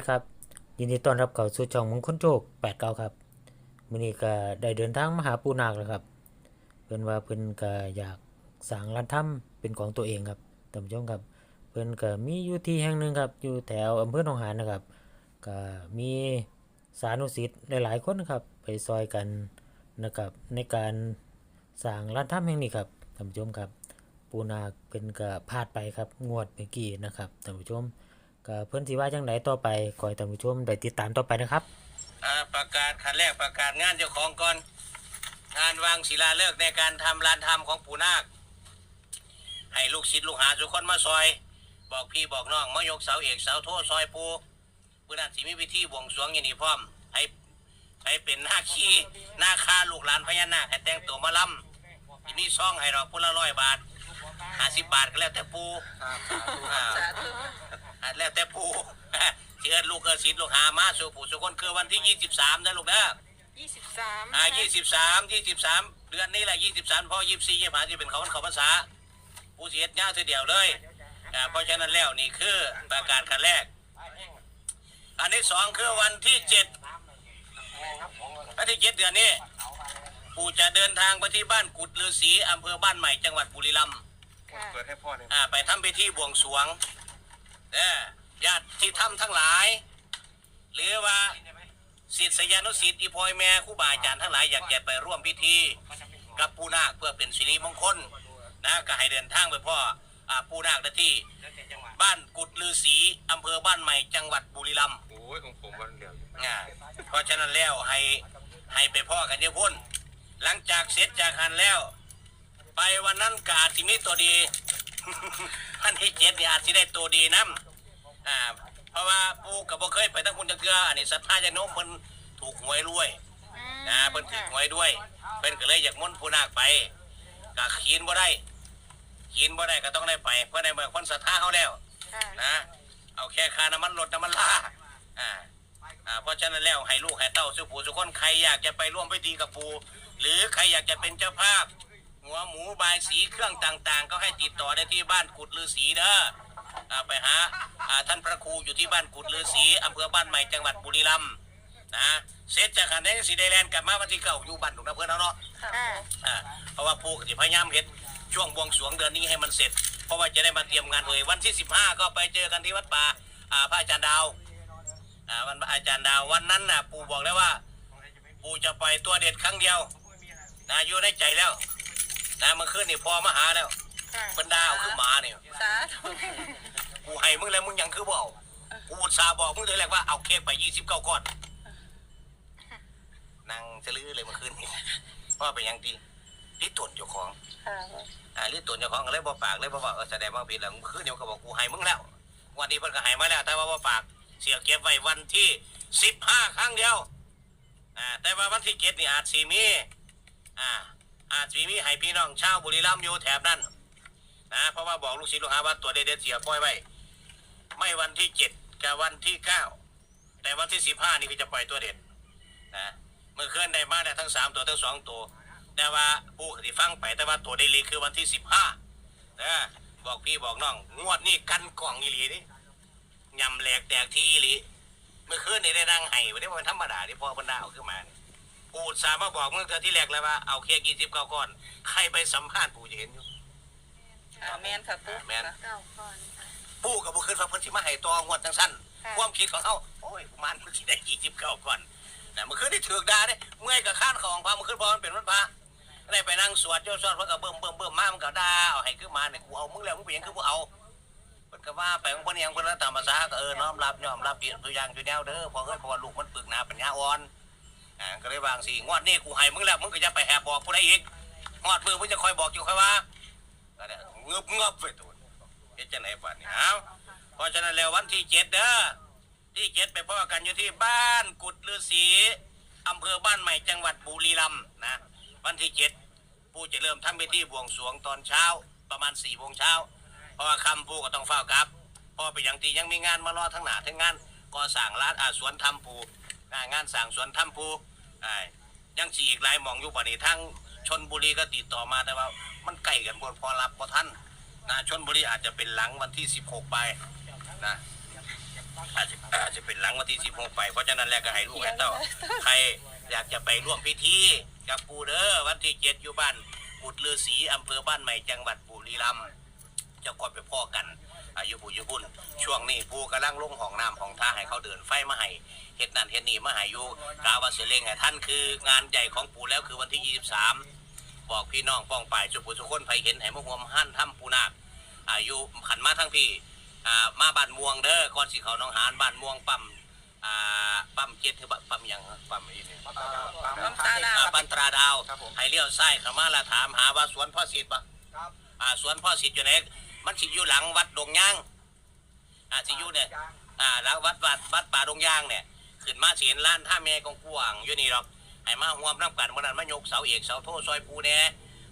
ดีครับ ยินดีต้อนรับเข้าสู่ช่องมงคลโชค89ครับมื้อนี้ก็ได้เดินทางมาหาปู่นาคแล้วครับ เพิ่นว่าเพิ่นก็อยากสร้างร้านถ้ำเป็นของตัวเองครับท่านผู้ชมครับ เพิ่นก็มีอยู่ที่แห่งหนึ่งครับ อยู่แถวอำเภอหนองหานนะครับ ก็มีสานุสิทธิ์หลายๆคนครับ ไปซอยกันนะครับในการสร้างร้านถ้ำแห่งนี้ครับท่านผู้ชมครับ ปูนาเป็นก็พลาดไปครับงวดเมื่อกี้นะครับท่านผู้ชม ก็เพื่อนสิว่าจังไดต่อไปขอให้ท่านผู้ชมได้ติดตามต่อไปนะครับ อ่าประกาศขั้นแรกประกาศงานเจ้าของก่อนงานวางศิลาฤกษ์ในการทำลานธรรมของปู่นาค ให้ลูกศิษย์ลูกหาทุกคนมาซอย บอกพี่บอกน้องมายกเสาเอกเสาโทซอยปูปืนันสิมีวิธีบวงสรวงอย่างนี้พร้อม ให้ให้เป็นหน้าขี้หน้าคาลูกหลานพญานาคให้แต่งตัวมาลำที่นี่ซ่องให้เราพุละร้อยบาทห้าสิบบาทก็แล้วแต่ปูอ่า อะแล้วแต่ผู้เชิญลูกเอิญศิษย์ลูกหามาสู่ผู้สุคนคือวันที่ยี่สิบสามนะลูกนะยี่สิบสามอ่ายี่สิบสามยี่สิบสามเดือนนี้แหละยี่สิบสามพอยี่สิบสี่ยี่สิบห้าจะเป็นเขาวันเขาภาษาผู้เสียเงาทีเดียวเลยอ่าเพราะฉะนั้นแล้วนี่คือประกาศขั้นแรก อันที่สองคือวันที่เจ็ดวันที่เจ็ดเดือนนี้ปู่จะเดินทางไปที่บ้านกุดฤาษีอำเภอบ้านใหม่จังหวัดบุรีรัมย์ค่ะเปิดให้พ่อเนี่ยอ่าไปทำพิธีบวงสรวง เด้อญาติที่ทำทั้งหลาย หรือว่าศิษยานุศิษย์อีพอยแม่ครูบาอาจารย์ทั้งหลายอยากจะไปร่วมพิธีกับปูนาคเพื่อเป็นสิริมงคลนะก็ให้เดินทางไปพ่ออ่าปูนาคหน้าที่ บ้านกุดลือศรีอำเภอบ้านใหม่จังหวัดบุรีรัมย์โอ้ยของผมวันเดียวอยู่อ่าเพราะฉะนั้นแล้วให้ให้ไปพ่อกันเยอะพุ่น หลังจากเสร็จจากหันแล้ว ไปวันนั้นกอาจสิมีตัวดีพันที่เจ็ดนี่อาจสิได้ตัวดีนํ อ่า เพราะว่าปูกับบ่เคยไปทั้งคุณจักเกืออันนี้ศรัทธาญาติโน้มเพิ่นถูกหวยรวยนะเพิ่นถูกหวยด้วยเพิ่นก็เลยอยากมุ่นต์ผู้นาคไปก็ขีนบ่ได้ขีนบ่ได้ก็ต้องได้ไปเพื่อได้เมื่อคนศรัทธาเขาแล้วค่ะนะเอาแค่ค่าน้ำมันรถน้ำมันลาอ่าอ่าเพราะฉะนั้นแล้วให้ลูกให้เต้าสุผู้สุคนใครอยากจะไปร่วมพิธีกับปูหรือใครอยากจะเป็นเจ้าภาพ หัวหมูบายสีเครื่องต่างๆ ก็ให้ติดต่อได้ที่บ้านกุดลือสีเด้อ อ่าไปหาอ่าท่านพระครูอยู่ที่บ้านกุดลือสีอำเภอบ้านใหม่จังหวัดบุรีรัมย์นะเสร็จจากการนี้สีไดแลนด์กลับมาวันที่เก้าอยู่บ้านถุงน้ำเพื่อนแล้วเนาะค่ะอ่าเพราะว่าผู้ก็จะพยายามเห็นช่วงบวงสรวงเดือนนี้ให้มันเสร็จ เพราะว่าจะได้มาเตรียมงานเลยวันที่ 15 ก็ไปเจอกันที่วัดป่าอ่าพระอาจารย์ดาวอ่าวันพระอาจารย์ดาววันนั้นน่ะปู่บอกแล้วว่า ปู่จะปล่อยตัวเด็ดครั้งเดียวนะอยู่ในใจแล้วนะเมื่อคืนนี่พอมาหาแล้ว ค่ะบรรดาเอาคือหมาเนี่ยสาธุกูให้มึงแล้วมึงยังคือบ่เอากูอุตส่าห์บอกมึงเลยแหละว่าเอาเค้กไป29ก้อนนั่งจะลื้อเลยเมื่อคืนนี่เพราะว่าเป็นอย่างดีที่ตนเจ้าของค่ะอ่าหรือตัวเจ้าของก็เลยบ่ปากเลยบ่บอกเออแสดงว่าผิดแล้วคือเดี๋ยวก็บอกกูให้มึงแล้ว วันนี้เพิ่นก็ให้มาแล้วแต่ว่าบ่ปากเสียเก็บไว้วันที่สิบห้าครั้งเดียวอ่าแต่ว่าวันที่เจ็ดนี่อาจสีมีอ่าอาจสีมีให้พี่น้องชาวบุรีรัมย์อยู่แถบนั้น นะเพราะว่าบอกลูกศิษย์ลูกหาว่าตัวเด็ดเสียปล่อยไว้ ไม่วันที่เจ็ดกับวันที่เก้าแต่วันที่สิบห้านี่ก็จะปล่อยตัวเด็ดนะเมื่อคืนได้มาได้ทั้งสามตัวทั้งสองตัวแต่ว่าผู้ที่ฟังไปแต่ว่าตัวได้เลยคือวันที่สิบห้านะบอกพี่บอกน้องงวดนี้กันกล่องอีหลีนี่ยำแหลกแตกที่อีหลีเมื่อคืนนี่ได้นั่งไห้ไม่ได้ว่ามันธรรมดาที่พอบรรดาเอาขึ้นมานี่ปูดสามารถบอกเมื่อเธอที่แรกแล้วว่าเอาเคียกี่สิบเก้าก้อน ใครไปสัมภาษณ์ปู่จะเห็นอยู่ ค่ะแมนค่ะปุ๊แม่นเก้าก่อนปู่กับบุคืนฟังเพิ่นสิมาให้ตองวดจังสั้นค่ะความคิดของเขาโอ้ยมันมันสิได้กี่สิบเก้าก้อนนะเมื่อคืนนี่ถือกดาเด้เมื่อยกับข้านของพระเมื่อคืนพอมันเป็นวันพระได้ไปนั่งสวดโยสวดเพิ่นก็เบิ่มเบิ่มเบิ่มมามันก็ด่าเอาให้ขึ้นมาเนี่ยกูเอามึงแล้วมึงเป็นหยังคือบ่เอาเพิ่นก็ว่าไปของเพิ่นเองเพิ่นก็ตามภาษาก็เออน้อมรับยอมรับเปลี่ยนตัวอย่างตัวแนวเด้อเพอเอ้ยเพราะว่าลูกมันปึกหนาปัญญาอ่อนอ่าก็เลยวางสิงวดนี้กูให้มึงแล้วมึงก็จะไปแอบบอกผู้ใดอีกงวดมือมึงจะคอยบอกอยู่ค่อยว่าก็ได้เงือบเงือบไปตัวเฮ็ดจังไดบัดนี้เอาเพราะฉะนั้นแล้ววันที่เจ็ดเด้อที่เจ็ดไปพ่อกันอยู่ที่บ้านกุดฤาษีอำเภอบ้านใหม่จังหวัดบุรีรัมย์นะ วันที่เจ็ดผู้จะเริ่มทำพิธีบวงสรวงตอนเช้าประมาณสี่โมงเช้าเพราะว่าคำผู้ก็ต้องเฝ้ากลับเพราะว่าไปอย่างที่ยังมีงานมารอทั้งหนาทั้งงานก็สั่งร้านอาสวนทำปูงานสั่งสวนทำปูยังสี่อีกหลายมองอยู่ป่านี้ทั้ง ชนบุรีก็ติดต่อมาแต่ว่า มันใกล้กันบนพอรับพอท่านนะชนบุรีอาจจะเป็นหลังวันที่ 16 ไปนะอาจจะอาจจะเป็นหลังวันที่สิบหกไปเพราะฉะนั้นแล้วก็ให้ลูกให้เต้าใครอยากจะไปร่วมพิธีกับปูเด้อวันที่เจ็ดอยู่บ้านกุดลือศรีอำเภอบ้านใหม่จังหวัดบุรีรัมย์จะก่อนไปพ่อกันอายุบุญยุบุญช่วงนี้ปูกำลังลงห้องน้ำของท่าให้เขาเดินไฟมาให้เฮ็ดนั่นเฮ็ดนี่มาให้อยู่กาวาเสยเลงให้ท่านคืองานใหญ่ของปูแล้วคือวันที่ยี่สิ บสามบอกพี่น้องป้องไปจุบุทุกคนไปเห็นให้มาห่วมหั่นถ้ำปูนาคอายุขันมาทั้งพี่อ่ามาบ้านม่วงเด้อก่อนสิเขาหน้องหานบ้านม่วงปั๊มอ่าปั๊มเจ็ดคือปั๊มหยังปั๊มอีนี่น้ำตาดาอ่าวปันตราดาวครับผม ให้เลี้ยวซ้ายเข้ามาแล้วถามหาว่าสวนพ่อสิทธิ์ปะครับอ่าสวนพ่อสิทธิ์อยู่ไหนมันสิอยู่หลังวัดดงย่างอ่าสิอยู่เนี่ย อ่าแล้ววัดวัดวัดป่าดงย่างเนี่ย ขึ้นมาสิเห็นร้านท่าแม่กองกวางอยู่นี่หรอก ให้มาห่วมน้ำกันเมื่อนั้นมายกเสาเอกเสาโทซอยปูแน่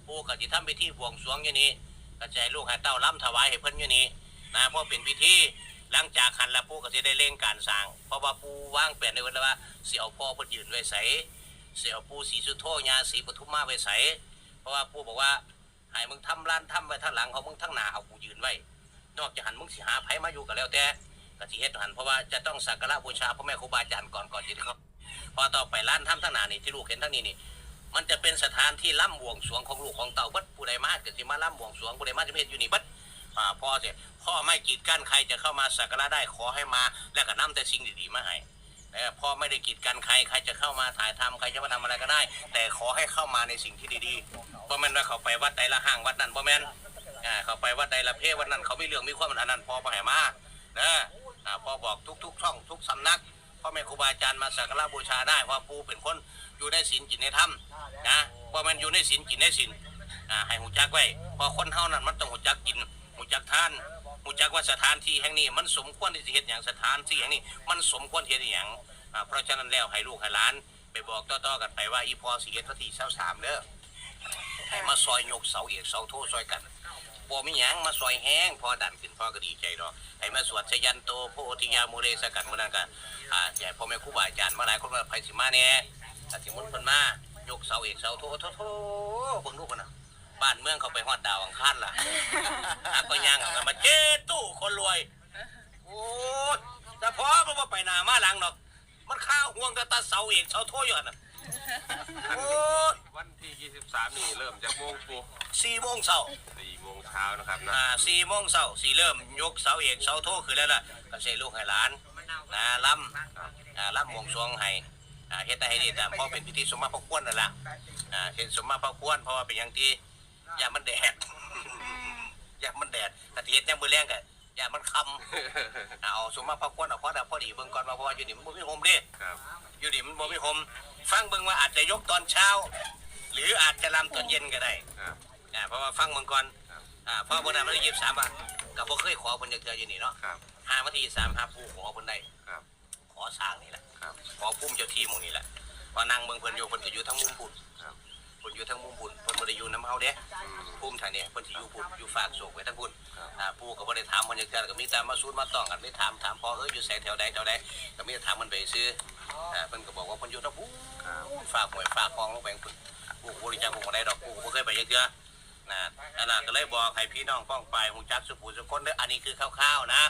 ปูก็สิทำพิธีบวงสรวงอยู่นี่ก็จะให้ลูกให้เต้าล้ำถวายให้เพิ่นอยู่นี่นะเพราะเป็นพิธีหลังจากขันแล้วปูก็จะได้เร่งการสร้าง เพราะว่าปูว่างแผนในวันว่าเสิเอาพ่อเพิ่นยืนไว้ใสเสี่ยวปูสีสุโธญาสีปทุมมาไปใสเพราะว่าปูบอกว่าให้มึงทำร้านทำไว้ทั้งหลังเขามึงทั้งหน้าเอากูยืนไว้นอกจากหันมึงสิหาไผมาอยู่ก็แล้วแต่กสิเฮ็ดหันเพราะว่าจะต้องสักการะบูชาพ่อแม่ครูบาอาจารย์ก่อนก่อนที่เขา พอต่อไปร้านทำทั้งหนานี่ที่ลูกเห็นทั้งนี้นี่ มันจะเป็นสถานที่ล่ำบวงสรวงของลูกของเต่าบัดผู้ใดมาก็สิมาล่ำบวงสรวงผู้ใดมาจะเฮ็ดอยู่นี่บัดอ่าพ่อเสียพ่อไม่กีดกั้นใครจะเข้ามาสักการะได้ขอให้มาแล้วก็นำแต่สิ่งดีๆมาให้แต่พ่อไม่ได้กีดกันใครใครจะเข้ามาถ่ายทำใครจะมาทำอะไรก็ได้ แต่ขอให้เข้ามาในสิ่งที่ดีๆเพราะมันว่าเขาไปวัดใดละห้างวัดนั้นเพราะแม่นอ่าเขาไปวัดใดละเพศวัดนั้นเขาไม่เรื่องมีความอันนั้นพ่อไปห้มานะอ่าพ่อบอกทุกๆช่องทุกสำนัก พ่อแม่ครูบาอาจารย์มาสักการะบูชาได้เพราะปูเป็นคนอยู่ในศีลกินในธรรมนะเพราะมันอยู่ในศีลกินในศีลอ่าให้หูจักไว้เพอคนเฮานั้นมันต้องหูจักกินหูจักทานหูจักว่าสถานที่แห่งนี้ มันสมควรที่จะเฮ็ดอย่างสถานที่แห่งนี้ มันสมควรที่จะเฮ็ดอย่างอ่าเพราะฉะนั้นแล้วให้ลูกให้หล้าน ไปบอกต่อๆกันไปว่าอีพอสีเอ็ดพระทีเสาสามเด้อให้มาซอยยกเสาเอกเสาโทซอยกัน บ่มีหยังมาซอยแห้งพอดันขึ้นพอก็ดีใจดอกให้มาสวดชยันโตโพธิยาโมเรสกันมื้อนั้นกันอ่าใหญ่พ่อแม่ครูบาอาจารย์มาหลายคนว่าไผสิมาแหน่ถ้าสิมุนเพิ่นมายกเสาเอกเสาโทโทโทเบิ่งดูพุ่นน่ะบ้านเมืองเขาไปฮอดดาวอังคารล่ะอะก็ย่างเอากันมาเจ้ตู้คนรวย โอ้ยแต่พอมันบ่ไปหน้ามาหลังดอก มันข้าวห่วงแต่ตาเสาเอกเสาโทอยู่น่ะ โอ้ยวันที่ 23 นี่เริ่มจากโมงปูสี่โมงเช้า4โมงเช้านะครับนะอ่าสี่โมงเช้าสี่เริ่มยกเสาเอกเสาโทขึ้นแล้วล่ะก็ใส่ลูกให้หลานนะล่ำอ่าล่ำบวงสรวงให้อ่าเฮ็ดได้ให้ดีตามเพราะเป็นพิธีสมมาพระควรนั่นล่ะอ่าเห็นสมมาพระควรเพราะว่าเป็นอย่างที่อย่ามันแดดอย่ามันแดดแต่ที่เฮ็ดยังมือแรงกันอย่ามันคำเอาสมมาพระควรเอาพอดพอดีเบิ่งก่อนว่าเพราะว่าอยู่นี่มันบ่มีโฮมเด้ครับอยู่นี่มันบ่มีโฮม ฟังเบิ่งว่าอาจจะยกตอนเช้า หรืออาจจะลำตอนเย็นก็ได้ครับ อ่าเพราะว่าฟังเบิ่งก่อนครับ อ่าเพราะบนนั้นมันได้ยี่สิบสามอะก็บ่เคยขอเพิ่นจักเทื่ออยู่นี่เนาะครับห้าวันที่สามหาผู้ขอเพิ่นได้ครับ ขอสร้างนี่แหละ ครับ ขอพุ่มเจ้าที่หมู่นี่แหละพอนั่งเบิ่งเพิ่นอยู่เพิ่นก็อยู่ทั้งมุมพุ่น ได้อยู่น้ำเฮาเด้อืมพุ่มทางเนี่ยเพิ่นสิอยู่พุ่นอยู่ฝากโศกไว้ทั้งพุ่นครับอ่าปู่ก็บ่ได้ถามเพิ่นจักเทื่อก็มีแต่มาสูดมาต้องกันไม่ถามถามพอเอ้ยอยู่ไสแถวใดแถวใดก็มีแต่ถามมันไปซื้ออ่าเพิ่นก็บอกว่าเพิ่นอยู่ทั้งพุ่นครับฝากหวยฝากคลองลงไปพุ่นปู่ก็บ่รู้จักปู่บ่ได้ดอกปู่ก็บ่เคยไปจักเทื่อนะอันนั้นก็เลยบอกให้พี่น้องป้องไปฮู้จักสุผู้สุคนเด้ออันนี้คือคร่าวๆนะ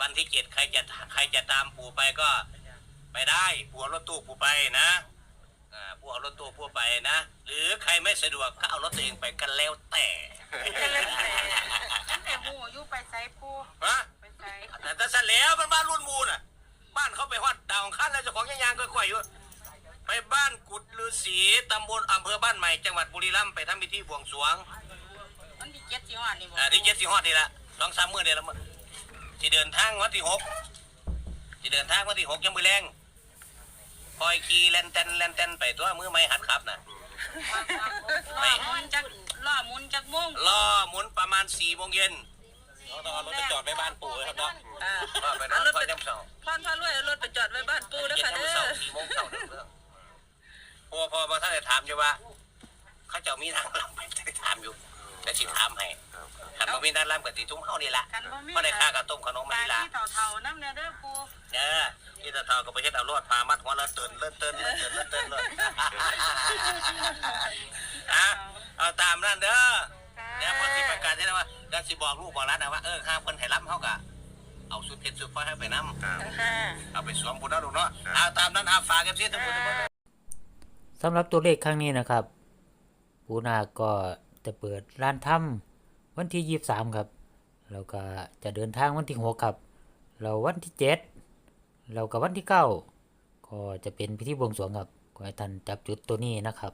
วันที่เจ็ดใครจะใครจะตามปู่ไปก็ไปได้ปู่เอารถตู้ปู่ไปนะ อ่าปู่เอารถตู้ปู่ไปนะ หรือใครไม่สะดวกก็เอารถตัวเองไปกันแล้วแต่ก็เลยแต่ตั้งแต่หูอยู่ไปไซปูฮะไปไซแต่ถ้าสั่นแล้วมันบ้านรุ่นมูน่ะ บ้านเขาไปฮอดดาวอังคันแล้วเจ้าของยางๆก็ค่อยๆอยู่ไปบ้านกุดฤาษีตำบลอำเภอบ้านใหม่จังหวัดบุรีรัมย์ไปทำพิธีบวงสรวงมันที่เจ็ดสิงหานี่บ่อ่าที่เจ็ดสิงหอดนี่ละสองสามมื้อเดียวละมื้อที่เดินทางวันที่หกที่เดินทางวันที่หกยังมือแรง คอยขี่แลนเตนแลนเตนไปตัวมือไม่หัดขับนะล่อมุนจักล่อมุนจักม่วงล่อหมุนประมาณสี่โมงเย็นต้องเอารถไปจอดไว้บ้านปู่ครับเนาะอ่าล่อไปนอนคอยจำเสาพอนพารวยเอารถไปจอดไว้บ้านปูเด้อเจ็ดค่ะจำเด้เสาอสี่โมงเสาเด้อเรื่องพอพอมาท่านได้ถามอยู่ว่า เขาเจ้ามีนางรำไปได้ถามอยู่แต่สิถามให้ครับครับหันมามีนางรำกับตีทุ่มเฮานี่ละกันบ่มีก็ได้ค่ากับต้มขนมมาตานี่ละที่เฒ่าๆน้ำเนี่ยเด้อปูเนอ ที่ตะทอก็ไปเฮ็ดเอาลวดพามัดหัวเราศเตินเลิศเตินเลิศเตินเลิศเตินเลยศอะเอาตามนั่นเด้อแล้วพอสิประกาศที่นั่นว่าแล้วสิบอกลูกบอกร้านนะว่าเออข้าเพิ่นให้รับเฮากะเอาสุดเพชรสุดฟ้าให้ไปน้ำเอาไปสวมบุญนะลูกเนาะเอาตามนั้นเอาฝากกับซีทั้งหมดสำหรับตัวเลขครั้งนี้นะครับปูนาก็จะเปิดร้านถ้ำวันที่ยี่สามครับ แล้วก็จะเดินทางวันที่หกครับ เราวันที่เจ็ด แล้วกับวันที่เก้าก็จะเป็นพิธีบวงสรวงครับขอให้ท่านจับจุดตัวนี้นะครับ